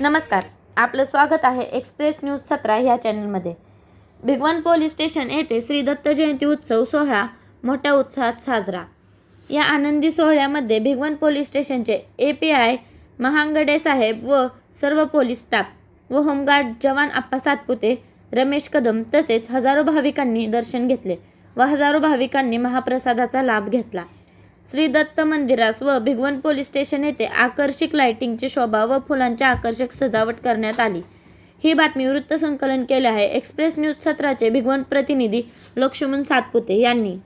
नमस्कार. आपलं स्वागत आहे एक्सप्रेस न्यूज सतरा ह्या चॅनलमध्ये भिगवण पोलीस स्टेशन येथे श्री दत्त जयंती उत्सव सोहळा मोठ्या उत्साहात साजरा. या आनंदी सोहळ्यामध्ये भिगवण पोलीस स्टेशनचे ए पी आय महांगडे साहेब व सर्व पोलीस स्टाफ व होमगार्ड जवान आप्पा सातपुते रमेश कदम तसेच हजारो भाविकांनी दर्शन घेतले व हजारो भाविकांनी महाप्रसादाचा लाभ घेतला. श्री दत्त मंदिरास व भिगवण पोलीस स्टेशन येथे आकर्षक लाइटिंगची शोभा व फुलांची आकर्षक सजावट करण्यात आली. ही बातमी वृत्तसंकलन केले आहे. एक्सप्रेस न्यूज सत्राचे भिगवण प्रतिनिधी लक्ष्मण सातपुते यांनी.